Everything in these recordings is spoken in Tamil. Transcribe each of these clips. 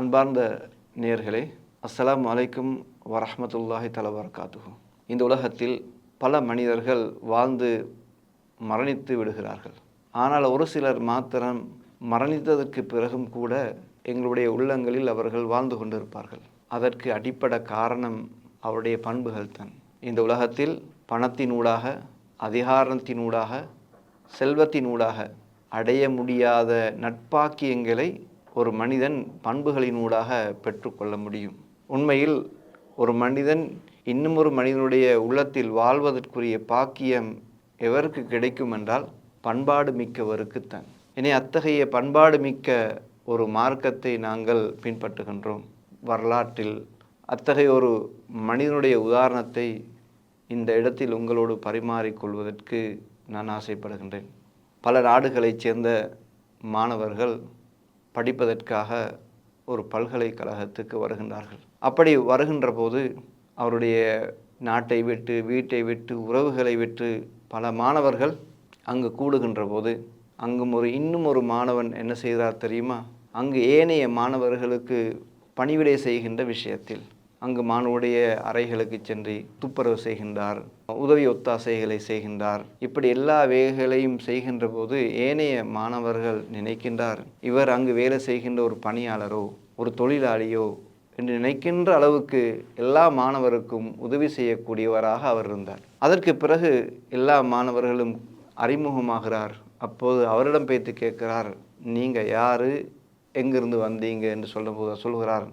அன்பார்ந்த நேர்களே அஸ்லாம் அலைக்கும் வரஹ்மத்துல்லாஹி தஆலா இந்த உலகத்தில் பல மனிதர்கள் வாழ்ந்து மரணித்து விடுகிறார்கள். ஆனால் ஒரு சிலர் மாத்திரம் மரணித்ததற்கு பிறகும் கூட எங்களுடைய உள்ளங்களில் அவர்கள் வாழ்ந்து கொண்டிருப்பார்கள். அதற்கு அடிப்படை காரணம் அவருடைய பண்புகள் தான். இந்த உலகத்தில் பணத்தினூடாக அதிகாரத்தினூடாக செல்வத்தினூடாக அடைய முடியாத நட்பாக்கியங்களை ஒரு மனிதன் பண்புகளினூடாக பெற்றுக்கொள்ள முடியும். உண்மையில் ஒரு மனிதன் இன்னும் ஒரு மனிதனுடைய உள்ளத்தில் வாழ்வதற்குரிய பாக்கியம் எவருக்கு கிடைக்கும் என்றால் பண்பாடு மிக்கவருக்குத்தான் இனி அத்தகைய பண்பாடு மிக்க ஒரு மார்க்கத்தை நாங்கள் பின்பற்றுகின்றோம். வரலாற்றில் அத்தகைய ஒரு மனிதனுடைய உதாரணத்தை இந்த இடத்தில் உங்களோடு பரிமாறிக்கொள்வதற்கு நான் ஆசைப்படுகின்றேன். பல நாடுகளைச் சேர்ந்த மாணவர்கள் படிப்பதற்காக ஒரு பல்கலைக்கழகத்துக்கு வருகின்றார்கள். அப்படி வருகின்ற போது அவருடைய நாட்டை விட்டு வீட்டை விட்டு உறவுகளை விட்டு பல மாணவர்கள் அங்கு கூடுகின்ற போது அங்கும் ஒரு இன்னும் ஒரு மாணவன் என்ன செய்கிறார் தெரியுமா? அங்கு ஏனைய மாணவர்களுக்கு பணிவிடை செய்கின்ற விஷயத்தில் அங்கு மாணவனுடைய அறைகளுக்கு சென்று துப்புரவு செய்கின்றார் உதவி ஒத்தாசைகளை செய்கின்றார். இப்படி எல்லா வேலைகளையும் செய்கின்ற போது ஏனைய மாணவர்கள் நினைக்கின்றார் இவர் அங்கு வேலை செய்கின்ற ஒரு பணியாளரோ ஒரு தொழிலாளியோ? என்று நினைக்கின்ற அளவுக்கு எல்லா மாணவருக்கும் உதவி செய்யக்கூடியவராக அவர் இருந்தார். அதற்கு பிறகு எல்லா மாணவர்களும் அறிமுகமாகிறார். அப்போது அவரிடம் பேத்து கேட்கிறார் நீங்கள் யார்? எங்கிருந்து வந்தீங்க? என்று சொல்லும்போது சொல்கிறார்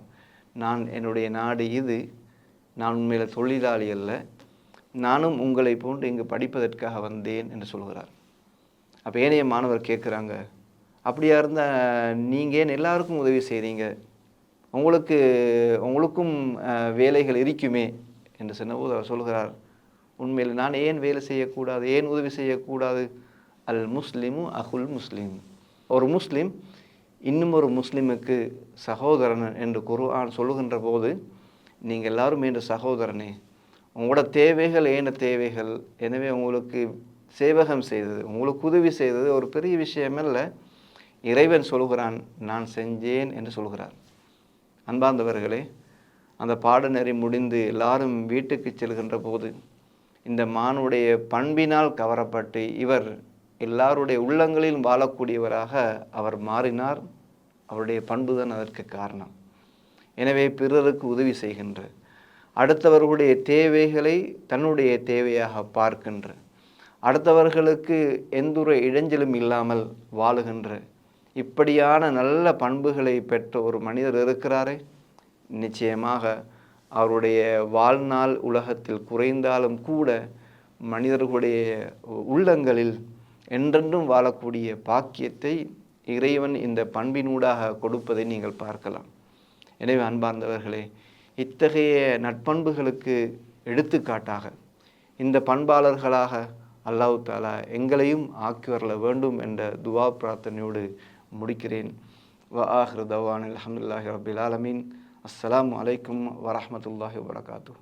நான் என்னுடைய நாடு இது. நான் உண்மையில் தொழிலாளி அல்ல. நானும் உங்களை போன்று இங்கு படிப்பதற்காக வந்தேன் என்று சொல்கிறார். அப்போ ஏனைய மாணவர் கேட்குறாங்க அப்படியா இருந்தால் நீங்கள் ஏன் எல்லாருக்கும் உதவி செய்கிறீங்க உங்களுக்கு உங்களுக்கும் வேலைகள் இருக்குமே? என்று சொன்னபோது அவர் சொல்கிறார் உண்மையில் நான் ஏன் வேலை செய்யக்கூடாது? ஏன் உதவி செய்யக்கூடாது? அல் முஸ்லிமு அகுல் முஸ்லீம். ஒரு முஸ்லீம் இன்னும் ஒரு முஸ்லிமுக்கு சகோதரன் என்று குர்ஆன் சொல்லுகின்ற போது நீங்கள் எல்லாரும் என்ற சகோதரனே உங்களோட தேவைகள் ஏன தேவைகள்? எனவே உங்களுக்கு சேவகம் செய்தது உங்களுக்கு உதவி செய்தது ஒரு பெரிய விஷயமல்ல. இறைவன் சொல்கிறான் நான் செஞ்சேன் என்று சொல்கிறார். அன்பார்ந்தவர்களே அந்த பாடநெறி முடிந்து எல்லாரும் வீட்டுக்கு செல்கின்ற போது இந்த மானுடைய பண்பினால் கவரப்பட்டு இவர் எல்லாருடைய உள்ளங்களிலும் வாழக்கூடியவராக அவர் மாறினார். அவருடைய பண்புதான் அதற்கு காரணம். எனவே பிறருக்கு உதவி செய்கின்ற அடுத்தவர்களுடைய தேவைகளை தன்னுடைய தேவையாக பார்க்கின்ற அடுத்தவர்களுக்கு எந்தொரு இடைஞ்சலும் இல்லாமல் வாழுகின்ற இப்படியான நல்ல பண்புகளை பெற்ற ஒரு மனிதர் இருக்கிறாரே. நிச்சயமாக அவருடைய வாழ்நாள் உலகத்தில் குறைந்தாலும் கூட மனிதர்களுடைய உள்ளங்களில் என்றென்றும் வாழக்கூடிய பாக்கியத்தை இறைவன் இந்த பண்பினூடாக கொடுப்பதை நீங்கள் பார்க்கலாம். எனவே அன்பார்ந்தவர்களே இத்தகைய நட்பண்புகளுக்கு எடுத்துக்காட்டாக இந்த பண்பாளர்களாக அல்லாஹ் தாலா எங்களையும் ஆக்கி வரல வேண்டும் என்ற துவா பிரார்த்தனையோடு முடிக்கிறேன். வ ஆஹிர் தவான் அலமதுல்லாஹி ரபில் ஆலமீன். அஸ்ஸலாமு அலைக்கும் வரஹ்மத்துல்லாஹி வபரகாத்துஹ்.